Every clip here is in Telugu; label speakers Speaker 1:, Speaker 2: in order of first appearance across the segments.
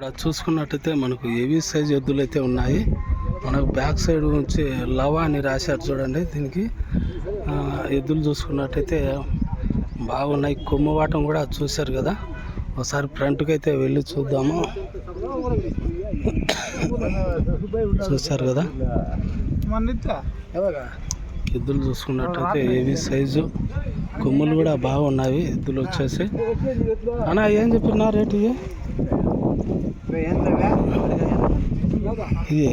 Speaker 1: ఇక్కడ చూసుకున్నట్టయితే మనకు ఏవి సైజ్ ఎద్దులు అయితే ఉన్నాయి. మనకు బ్యాక్ సైడ్ నుంచి లవా అని రాశారు చూడండి. దీనికి ఆ, ఎద్దులు చూసుకున్నట్టయితే బాగున్నాయి. కొమ్ము వాటం కూడా చూశారు కదా. ఒకసారి ఫ్రంట్కి అయితే వెళ్ళి చూద్దాము. చూశారు కదా. ఎద్దులు చూసుకున్నట్టయితే ఏవి సైజు కొమ్ములు కూడా బాగున్నాయి. ఎద్దులు వచ్చేసి. అన్నా ఏం చెప్పినా రేటు ఇది.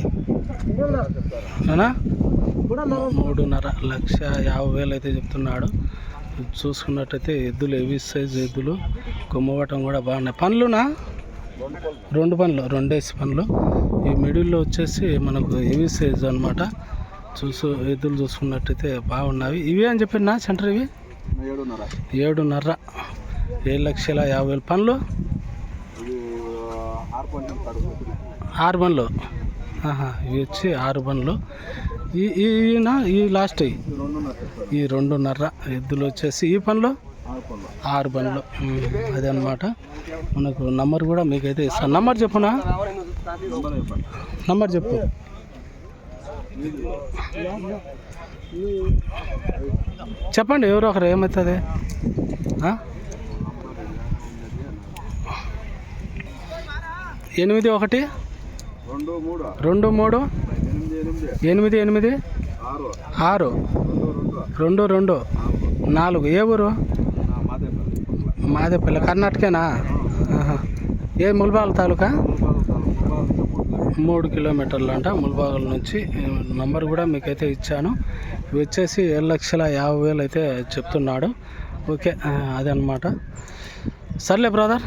Speaker 1: మూడున్నర లక్ష యాభై వేలు అయితే చెప్తున్నాడు. చూసుకున్నట్టయితే ఎద్దులు హెవీ సైజ్ ఎద్దులు కొమ్మవటం కూడా బాగున్నాయి. పండ్లునా? రెండు పండ్లు రెండేసి పండ్లు. ఈ మిడిల్లో వచ్చేసి మనకు హెవీ సైజ్ అనమాట చూసు ఎద్దులు చూసుకున్నట్టయితే బాగున్నవి ఇవి అని చెప్పినా సెంటర్ ఇవి?
Speaker 2: ఏడున్నర.
Speaker 1: ఏడున్నర. ఏడు లక్షల యాభై వేలు.
Speaker 2: ఇది ఆరు
Speaker 1: బండ్లు ఇవి వచ్చి ఆరు బండ్లు ఈ ఈయన ఈ లాస్ట్ ఈ.
Speaker 2: రెండున్నర
Speaker 1: ఈ రెండున్నర ఎద్దులు వచ్చేసి ఈ పనులు?
Speaker 2: ఆరు
Speaker 1: బండ్లు అదే మనకు నంబర్ కూడా మీకైతే ఇస్తాను నంబర్ చెప్పునా?
Speaker 2: నెంబర్
Speaker 1: నంబర్ చెప్పు. చెప్పండి ఎవరో ఒకరు ఏమవుతుంది ఎనిమిది ఒకటి?
Speaker 2: రెండు మూడు ఎనిమిది ఎనిమిది ఆరు రెండు రెండు.
Speaker 1: నాలుగు. ఏ ఊరు?
Speaker 2: మాదేపల్లి.
Speaker 1: కర్ణాటకేనా. ఏ ముల్బాల్ తాలూకా? మూడు కిలోమీటర్లు అంట. ముల్బాగల్ నుంచి నంబర్ కూడా మీకైతే ఇచ్చాను. ఇవి వచ్చేసి ఏడు లక్షల యాభై వేలు అయితే చెప్తున్నాడు. ఓకే అదనమాట సర్లే బ్రదర్.